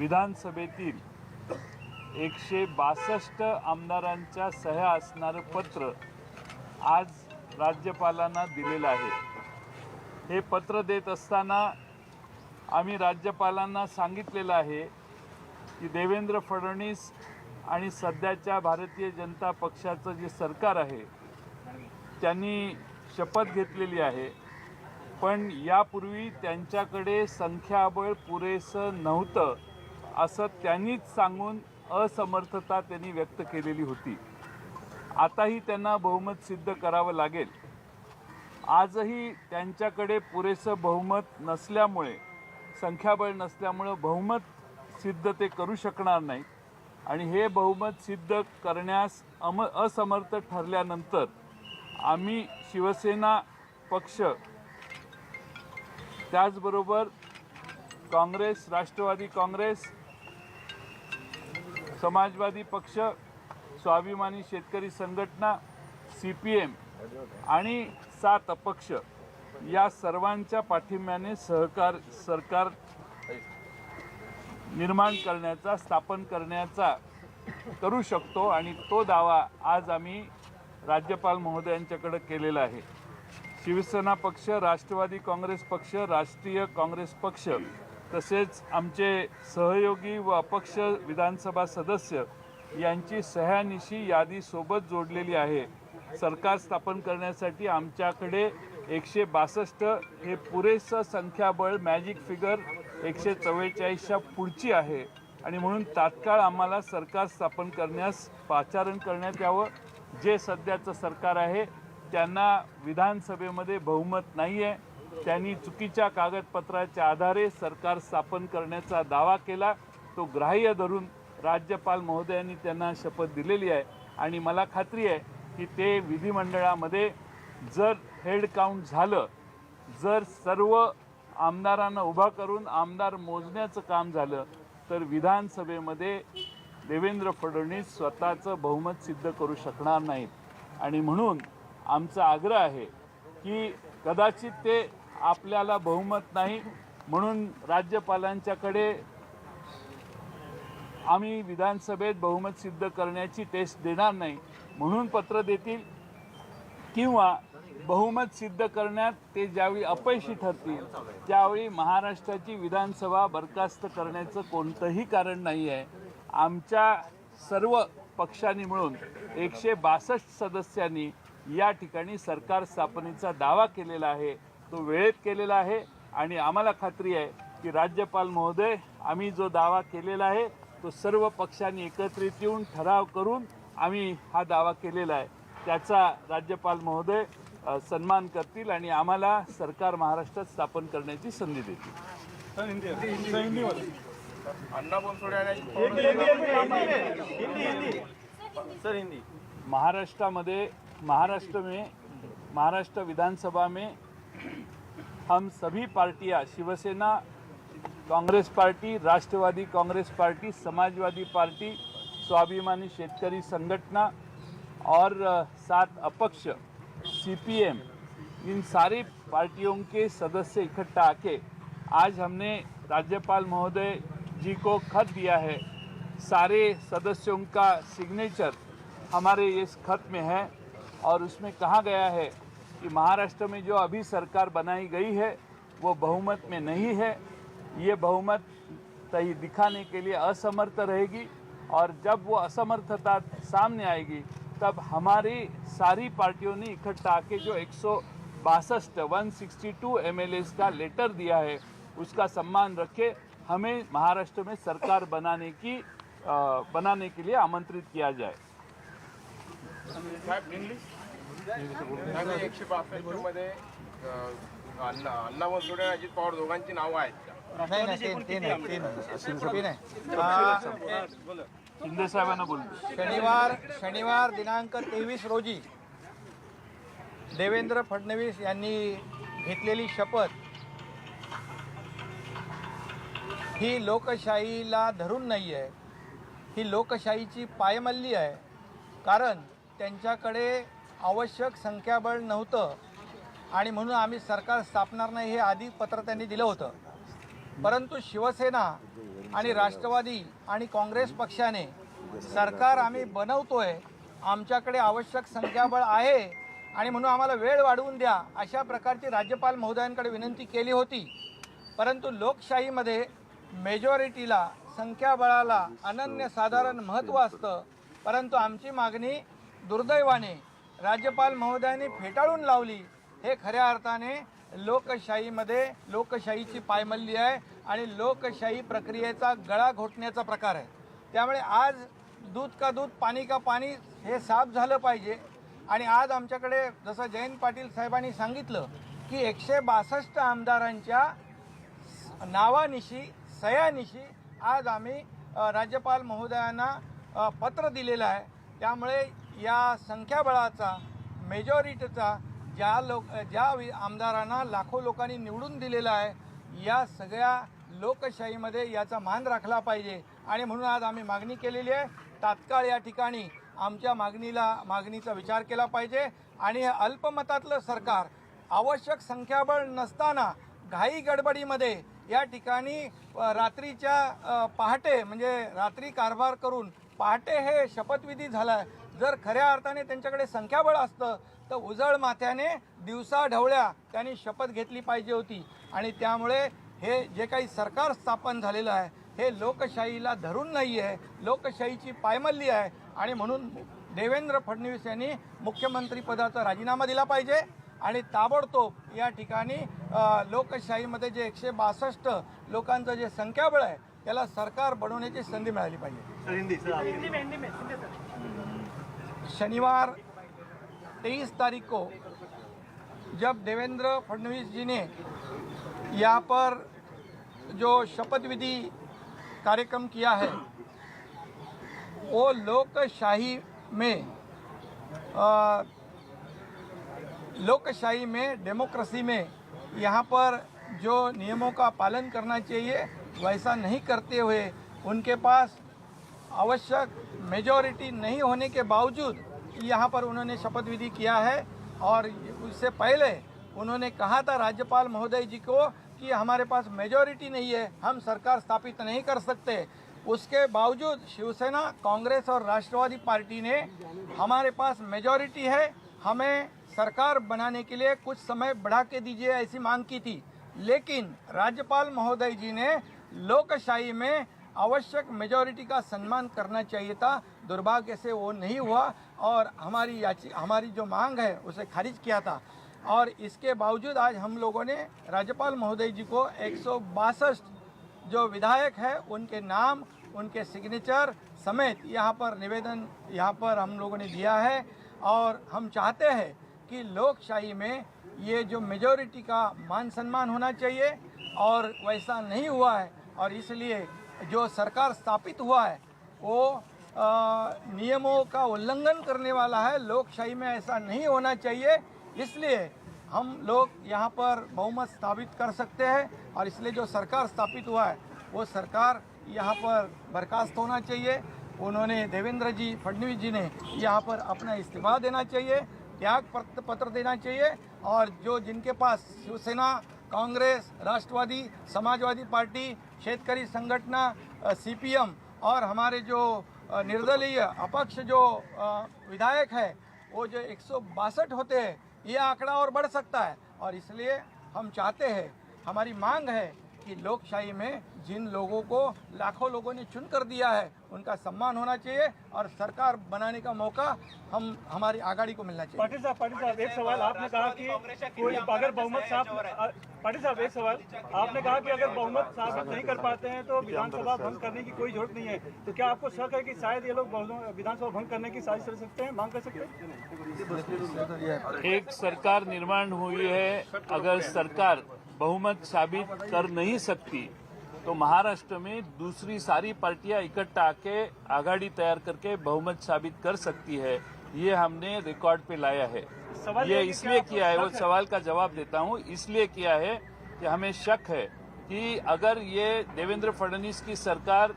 विधानसभेतील एकशे बासष्ट आमदारांच्या सह्या असणारं पत्र आज राज्यपालांना दिलेलं आहे. हे पत्र देत असताना आम्ही राज्यपालांना सांगितलेलं आहे की देवेंद्र फडणवीस आणि सध्याच्या भारतीय जनता पक्षाचं जे सरकार आहे त्यांनी शपथ घेतलेली आहे. पण यापूर्वी त्यांच्याकडे संख्याबळ पुरेसं नव्हतं. असं त्यांनीच सांगून असमर्थता त्यांनी व्यक्त केलेली होती. आताही त्यांना बहुमत सिद्ध करावं लागेल. आजही त्यांच्याकडे पुरेसं बहुमत नसल्यामुळे संख्याबळ नसल्यामुळं बहुमत सिद्ध ते करू शकणार नाही आणि हे बहुमत सिद्ध करण्यास अम असमर्थ ठरल्यानंतर आम्ही शिवसेना पक्ष त्याचबरोबर काँग्रेस राष्ट्रवादी काँग्रेस समाजवादी पक्ष स्वाभिमानी शेतकरी संघटना सी पी एम आणि सात अपक्ष या सर्वांच्या पाठिंब्याने सहकार सरकार निर्माण करण्याचा स्थापन करण्याचा करू शकतो आणि तो दावा आज आम्ही राज्यपाल महोदयांच्याकडे केलेला आहे. शिवसेना पक्ष राष्ट्रवादी काँग्रेस पक्ष राष्ट्रीय काँग्रेस पक्ष तसेच आमचे सहयोगी व अपक्ष विधानसभा सदस्य यांची सह्यानिशी यादी सोबत जोडलेली आहे. सरकार स्थापन करण्यासाठी आमच्याकडे एकशे बासष्ट हे पुरेसं संख्याबळ मॅजिक फिगर एकशे चव्वेचाळीसच्या पुढची आहे. आणि म्हणून तात्काळ आम्हाला सरकार स्थापन करण्यास पाचारण करण्यात यावं. जे सध्याचं सरकार आहे त्यांना विधानसभेमध्ये बहुमत नाही आहे त्यांनी चुकीच्या कागदपत्राच्या आधारे सरकार स्थापन करण्याचा दावा केला. तो ग्राह्य धरून राज्यपाल महोदयांनी त्यांना शपथ दिलेली आहे. आणि मला खात्री आहे की ते विधिमंडळामध्ये जर हेड काउंट झालं जर सर्व आमदारांना उभा करून आमदार मोजण्याचं काम झालं तर विधानसभेमध्ये देवेंद्र फडणवीस स्वतःचं बहुमत सिद्ध करू शकणार नाहीत. आणि म्हणून आमचा आग्रह आहे की कदाचित ते आपल्याला बहुमत नाही म्हणून राज्यपालांच्याकडे आम्ही विधानसभेत बहुमत सिद्ध करण्याची टेस्ट देणार नाही म्हणून पत्र देतील किंवा बहुमत सिद्ध करण्यात ते ज्यावेळी अपयशी ठरतील त्यावेळी महाराष्ट्राची विधानसभा बरखास्त करण्याचं कोणतंही कारण नाही आहे. आमच्या सर्व पक्षांनी मिळून एकशे बासष्ट सदस्यांनी या ठिकाणी सरकार स्थापनेचा दावा केलेला आहे. तो वेळेत केलेला आहे आणि आम्हाला खात्री आहे की राज्यपाल महोदय आम्ही जो दावा केलेला आहे तो सर्व पक्षांनी एकत्रित येऊन ठराव करून आम्ही हा दावा केलेला आहे. त्याचा राज्यपाल महोदय सन्मान करतील आणि आम्हाला सरकार महाराष्ट्रात स्थापन करण्याची संधी देतील. सर हिंदी. महाराष्ट्र महाराष्ट्र में महाराष्ट्र विधानसभा में हम सभी पार्टियाँ, Shivsena, Congress party, Rashtravadi Congress party, Samajwadi party, Swabhimani Shetkari Sanghatana और सात अपक्ष, सीपीएम, इन सारी पार्टियों के सदस्य इकट्ठा आके आज हमने राज्यपाल महोदय जी को खत दिया है। सारे सदस्यों का सिग्नेचर हमारे इस खत में है और उसमें कहा गया है कि महाराष्ट्र में जो अभी सरकार बनाई गई है वो बहुमत में नहीं है। ये बहुमत सही दिखाने के लिए असमर्थ रहेगी और जब वो असमर्थता सामने आएगी तब हमारी सारी पार्टियों ने इकट्ठा आके जो एक सौ बासठ वन सिक्सटी टू एम का लेटर दिया है उसका सम्मान रखे हमें महाराष्ट्र में सरकार बनाने की अ, बनाने के लिए आमंत्रित किया जाए। साहेब, एकशे बासष्टमध्ये अण्णा अण्णा आणि अजित पवार दोघांची नावं आहेत का? नाही नाही आ, शिंदे साहेबांना बोलतो शनिवार शनिवार दिनांक तेवीस रोजी देवेंद्र फडणवीस यांनी घेतलेली शपथ ही लोकशाहीला धरून नाही आहे ही लोकशाहीची पायमल्ली आहे. कारण त्यांच्याकडे आवश्यक संख्याबळ नव्हतं. आणि म्हणून आम्ही सरकार स्थापणार नाही हे आधी पत्र त्यांनी दिलं होतं. परंतु शिवसेना आणि राष्ट्रवादी आणि काँग्रेस पक्षाने सरकार आम्ही बनवतोय आमच्याकडे आवश्यक संख्याबळ आहे आणि म्हणून आम्हाला वेळ वाढवून द्या अशा प्रकारची राज्यपाल महोदयांकडे विनंती केली होती. परंतु लोकशाहीमध्ये मेजॉरिटीला संख्याबळाला अनन्यसाधारण महत्त्व असतं. परंतु आमची मागणी दुर्दैवाने राज्यपाल महोदयांनी फेटाळून लावली. हे खऱ्या अर्थाने लोकशाहीमध्ये लोकशाहीची पायमल्ली आहे आणि लोकशाही प्रक्रियेचा गळा घोटण्याचा प्रकार आहे. त्यामुळे आज दूध का दूध पाणी का पाणी हे साफ झालं पाहिजे. आणि आज आमच्याकडे जसं जयंत पाटील साहेबांनी सांगितलं की एकशे बासष्ट आमदारांच्या नावानिशी सयानिशी आज आम्ही राज्यपाल महोदयांना पत्र दिलेलं आहे. त्यामुळे या संख्याबळाचा मेजॉरिटीचा ज्या लोक ज्या वि- आमदारांना लाखो लोकांनी निवडून दिलेला आहे या सगळ्या लोकशाहीमध्ये याचा मान राखला पाहिजे. आणि म्हणून आज आम्ही मागणी केलेली आहे तात्काळ या ठिकाणी आमच्या मागणीला मागणीचा विचार केला पाहिजे. आणि हे अल्पमतातलं सरकार आवश्यक संख्याबळ नसताना घाई गडबडीमध्ये या ठिकाणी रात्रीच्या पहाटे म्हणजे रात्री कारभार करून पहाटे हे शपथविधी झाला आहे जर खऱ्या अर्थाने त्यांच्याकडे संख्याबळ असतं तर उजळ माथ्याने दिवसा ढवळ्या त्यांनी शपथ घेतली पाहिजे होती. आणि त्यामुळे हे जे काही सरकार स्थापन झालेलं आहे हे लोकशाहीला धरून नाही आहे लोकशाहीची पायमल्ली आहे. आणि म्हणून देवेंद्र फडणवीस यांनी मुख्यमंत्री पदाचा राजीनामा दिला पाहिजे. आणि ताबडतोब या ठिकाणी लोकशाहीमध्ये जे एकशे बासष्ट लोकांचं जे संख्याबळ आहे त्याला सरकार बनवण्याची संधी मिळाली पाहिजे. शनिवार तेईस तारीख को जब देवेंद्र फडणवीस जी ने यहाँ पर जो शपथ विधि कार्यक्रम किया है, वो लोकशाही में लोकशाही में, डेमोक्रेसी में यहाँ पर जो नियमों का पालन करना चाहिए, वैसा नहीं करते हुए उनके पास आवश्यक मेजॉरिटी नहीं होने के बावजूद यहाँ पर उन्होंने शपथ विधि किया है और उससे पहले उन्होंने कहा था राज्यपाल महोदय जी को कि हमारे पास मेजॉरिटी नहीं है, हम सरकार स्थापित नहीं कर सकते। उसके बावजूद शिवसेना, कांग्रेस और राष्ट्रवादी पार्टी ने हमारे पास मेजॉरिटी है, हमें सरकार बनाने के लिए कुछ समय बढ़ा के दीजिए ऐसी मांग की थी। लेकिन राज्यपाल महोदय जी ने लोकशाही में आवश्यक मेजॉरिटी का सम्मान करना चाहिए था। दुर्भाग्य से वो नहीं हुआ और हमारी याची, हमारी जो मांग है, उसे खारिज किया था। और इसके बावजूद आज हम लोगों ने राज्यपाल महोदय जी को एक सौ बासठ जो विधायक है, उनके नाम, उनके सिग्नेचर समेत यहाँ पर निवेदन यहाँ पर हम लोगों ने दिया है। और हम चाहते हैं कि लोकशाही में ये जो मेजॉरिटी का मान सम्मान होना चाहिए और वैसा नहीं हुआ है। और इसलिए जो सरकार स्थापित हुआ है वो अ, नियमों का उल्लंघन करने वाला है। लोकशाही में ऐसा नहीं होना चाहिए। इसलिए हम लोग यहाँ पर बहुमत स्थापित कर सकते हैं और इसलिए जो सरकार स्थापित हुआ है वो सरकार यहाँ पर बर्खास्त होना चाहिए। उन्होंने देवेंद्र जी फडणवीस जी ने यहाँ पर अपना इस्तीफा देना चाहिए त्याग पत्र देना चाहिए और जो जिनके पास शिवसेना कांग्रेस, राष्ट्रवादी, समाजवादी पार्टी, शेतकरी संगठना सीपीएम और हमारे जो निर्दलीय अपक्ष जो विधायक है, वो जो एक सौ बासठ होते हैं, ये आंकड़ा और बढ़ सकता है। और इसलिए हम चाहते हैं, हमारी मांग है कि लोकशाही में जिन लोगों को लाखों लोगों ने चुन कर दिया है उनका सम्मान होना चाहिए और सरकार बनाने का मौका हम हमारी आगाड़ी को मिलना चाहिए। पाटिल साहब पाटिल साहब एक सवाल आपने कहा कि कोई अगर बहुमत साहब पाटिल साहब एक सवाल। आपने कहा कि अगर बहुमत साबित नहीं कर पाते हैं तो विधानसभा भंग करने की कोई ज़रूरत नहीं है। तो क्या आपको शक है कि शायद ये लोग विधानसभा भंग करने की साजिश कर सकते हैं मांग कर सकते हैं? एक सरकार निर्माण हुई है अगर सरकार बहुमत साबित कर नहीं सकती तो महाराष्ट्र में दूसरी सारी पार्टियाँ इकट्ठा आके आघाड़ी तैयार करके बहुमत साबित कर सकती है ये हमने रिकॉर्ड पे लाया है। ये इसलिए किया है वो सवाल का जवाब देता हूँ इसलिए किया है कि हमें शक है कि अगर ये देवेंद्र फडणवीस की सरकार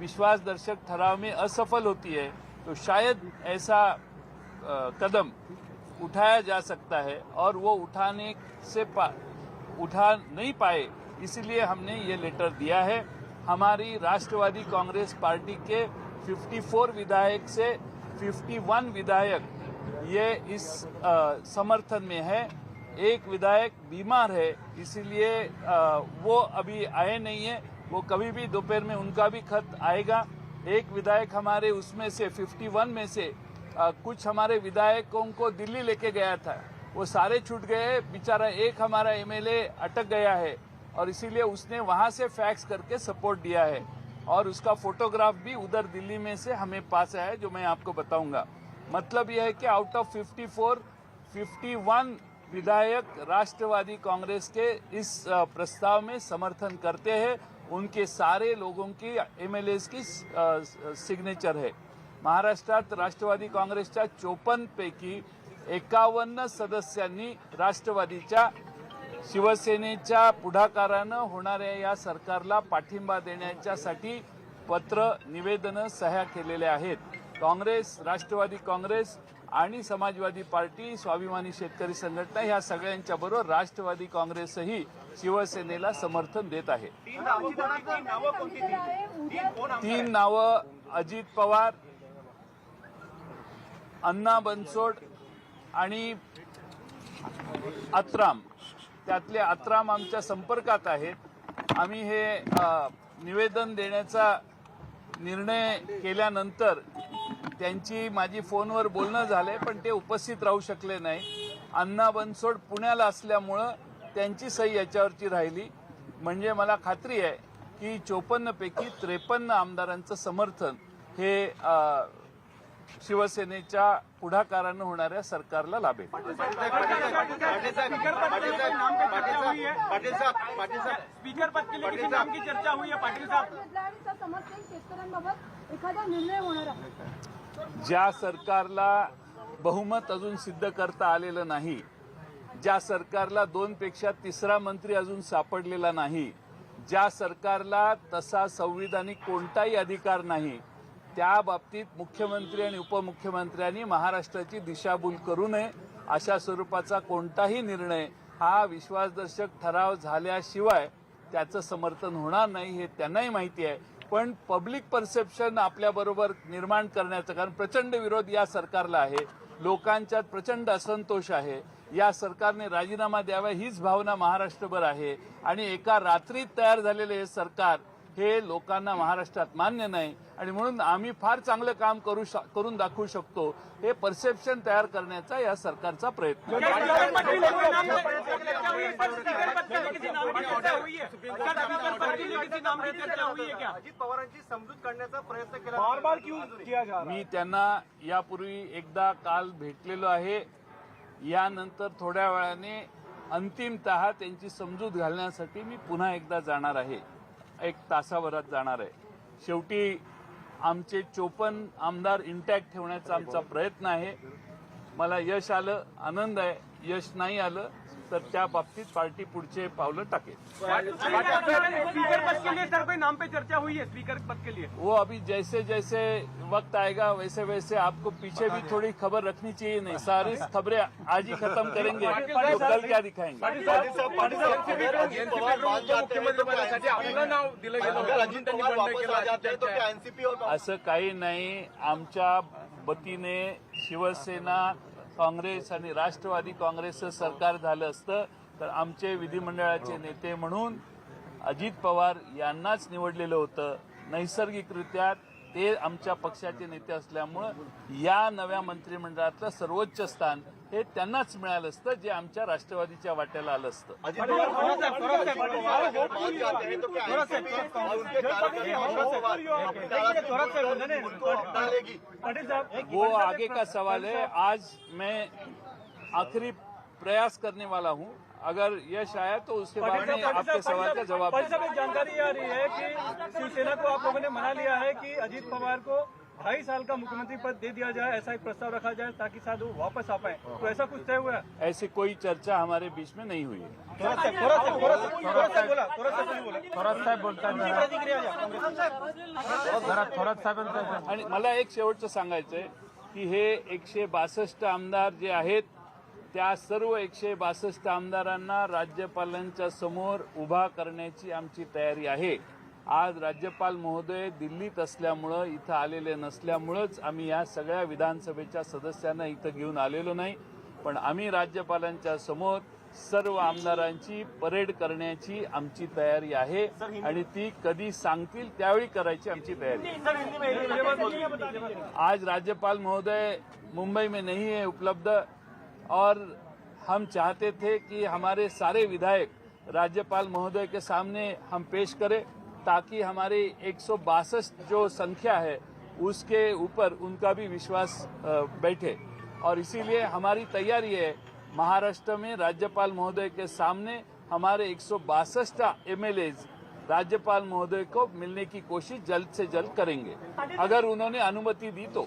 विश्वास दर्शक ठराव में असफल होती है तो शायद ऐसा कदम उठाया जा सकता है और वो उठाने से उठा नहीं पाए इसलिए हमने ये लेटर दिया है। हमारी राष्ट्रवादी कांग्रेस पार्टी के 54 विधायक से 51 विधायक ये इस अ, समर्थन में है। एक विधायक बीमार है इसीलिए वो अभी आए नहीं है। वो कभी भी दोपहर में उनका भी खत आएगा। एक विधायक हमारे उसमें से 51 में से अ, कुछ हमारे विधायकों को दिल्ली लेके गया था। वो सारे छूट गए, बेचारा एक हमारा एमएलए अटक गया है और इसीलिए उसने वहाँ से फैक्स करके सपोर्ट दिया है। और उसका फोटोग्राफ भी उधर दिल्ली में से हमें पास आया है, जो मैं आपको बताऊँगा। मतलब यह है कि आउट ऑफ़ 54 51 विधायक राष्ट्रवादी कांग्रेस के इस प्रस्ताव में समर्थन करते हैं। उनके सारे लोगों की एमएलए की सिग्नेचर है। महाराष्ट्रात राष्ट्रवादी कांग्रेस काँग्रेसच्या चोपन्न पैकी एकावन्न सदस्यांनी राष्ट्रवादीच्या शिवसेनेच्या पुढाकारानं होणाऱ्या या सरकारला पाठिंबा देण्याच्यासाठी पत्र निवेदनं सह्या केलेल्या आहेत. काँग्रेस राष्ट्रवादी काँग्रेस आणि समाजवादी पार्टी स्वाभिमानी शेतकरी संघटना ह्या सगळ्यांच्या बरोबर राष्ट्रवादी काँग्रेसही शिवसेनेला समर्थन देत आहे. तीन नावं अजित पवार अण्णा बनसोड आणि अत्राम त्यातले अत्राम आमच्या संपर्कात आहेत. आम्ही हे निवेदन देण्याचा निर्णय केल्यानंतर त्यांची माझी फोनवर बोलणं झालंय पण ते उपस्थित राहू शकले नाही. अण्णा बनसोड पुण्याला असल्यामुळं त्यांची सही याच्यावरची राहिली. म्हणजे मला खात्री आहे की चोपन्नपैकी त्रेपन्न आमदारांचं समर्थन हे शिवसेनेच्या पुढाकारानं होणाऱ्या सरकारला लाभेल स्पीकर पद के लिए किसी नाम की चर्चा हुई है पाटिल साहब. घेतला आणि त्या समस्येत शेतकऱ्यांबाबत एखादा निर्णय होणार आहे. ज्या सरकारला बहुमत अजून सिद्ध करता आलेलं नाही ज्या सरकारला दोन पेक्षा तिसरा मंत्री अजून सापडलेला नाही ज्या सरकारला तसा संविधानिक कोणताही अधिकार नाही त्या बाबतीत मुख्यमंत्री आणि उपमुख्यमंत्र्यांनी महाराष्ट्राची दिशाभूल करू नये अशा स्वरूपाचा कोणताही निर्णय हा विश्वासदर्शक ठराव झाल्याशिवाय त्याचं समर्थन होणार नाही हे त्यांनाही माहिती आहे. पण पब्लिक परसेप्शन आपल्याबरोबर निर्माण करण्याचं कारण प्रचंड विरोध या सरकारला आहे. लोकांच्यात प्रचंड असंतोष आहे. या सरकारने राजीनामा द्यावा हीच भावना महाराष्ट्रभर आहे. आणि एका रात्रीत तयार झालेले हे सरकार हे लोकांना महाराष्ट्रात मान्य नाही आणि म्हणून आम्ही फार चांगलं काम करू श- करून दाखवू शकतो. हे परसेप्शन तयार करण्याचा या सरकारचा प्रयत्न है है है अजित पवारांची समजूत केला. मी त्यांना यापूर्वी एकदा काल भेटलेलो आहे. यानंतर थोड्या वेळाने अंतिमतः त्यांची समजूत घालण्यासाठी मी पुन्हा एकदा जाणार आहे. एक तासाभरात जाणार आहे. शेवटी आमचे चोपन्न आमदार इंटॅक्ट ठेवण्याचा आमचा प्रयत्न आहे. मला यश आलं आनंद आहे. यश नाही आलं तर त्या बाबतीत पार्टी पुढचे पावलं टाकेल स्पीकर पद के लिए सर कोई नाम पे चर्चा हुई है स्पीकर पद के लिए वो अभी जैसे जैसे वक्त आएगा वैसे वैसे आपको पीछे भी थोड़ी खबर रखनी चाहिए नहीं सारी खबरें आज ही खत्म करेंगे तो कल क्या दिखाएंगे असं काही नाही आमच्या वतीने शिवसेना काँग्रेस आणि राष्ट्रवादी काँग्रेसचं सरकार झालं असतं तर आमचे विधिमंडळाचे नेते म्हणून अजित पवार यांनाच निवडलेलं होतं. नैसर्गिकरित्या ते आमच्या पक्षाचे नेते असल्यामुळं या नव्या मंत्रिमंडळातलं सर्वोच्च स्थान हे असतं जे हैं तो वो आगे का सवाल है आज मैं आखिरी प्रयास करने वाला हूँ अगर यश आया तो उसके बाद में आपके सवाल का जवाब जानकारी आ रही है कि शिवसेना को आप लोगों ने मना लिया है कि अजीत पवार को ढाई साल का मुख्यमंत्री पद दे दिया जाए ऐसा एक प्रस्ताव रखा जाए ताकि शायद वो वापस आ पाए। तो ऐसा कुछ तय हुआ? ऐसी कोई चर्चा हमारे बीच में नहीं हुई है। आणि मला एक शेवटचं सांगायचंय की हे एकशे बासष्ट आमदार जे आहेत त्या सर्व एकशे बासष्ट आमदारांना राज्यपालांच्या समोर उभा करण्याची आमची तयारी आहे. आज राज्यपाल महोदय दिल्लीत असल्यामुळं इथं आलेले नसल्यामुळंच आम्ही या सगळ्या विधानसभेच्या सदस्यांना इथं घेऊन आलेलो नाही पण आम्ही राज्यपालांच्या समोर सर्व आमदारांची परेड करण्याची आमची तयारी आहे आणि ती कधी सांगतील त्यावेळी करायची आमची तयारी. आज राज्यपाल महोदय मुंबई में नहीं है उपलब्ध और हम चाहते थे कि हमारे सारे विधायक राज्यपाल महोदय के सामने हम पेश करें ताकि हमारे एक सौ बासठ जो संख्या है उसके ऊपर उनका भी विश्वास बैठे। और इसीलिए हमारी तैयारी है महाराष्ट्र में राज्यपाल महोदय के सामने हमारे एक सौ राज्यपाल महोदय को मिलने की कोशिश जल्द से जल्द करेंगे। अगर उन्होंने अनुमति दी तो।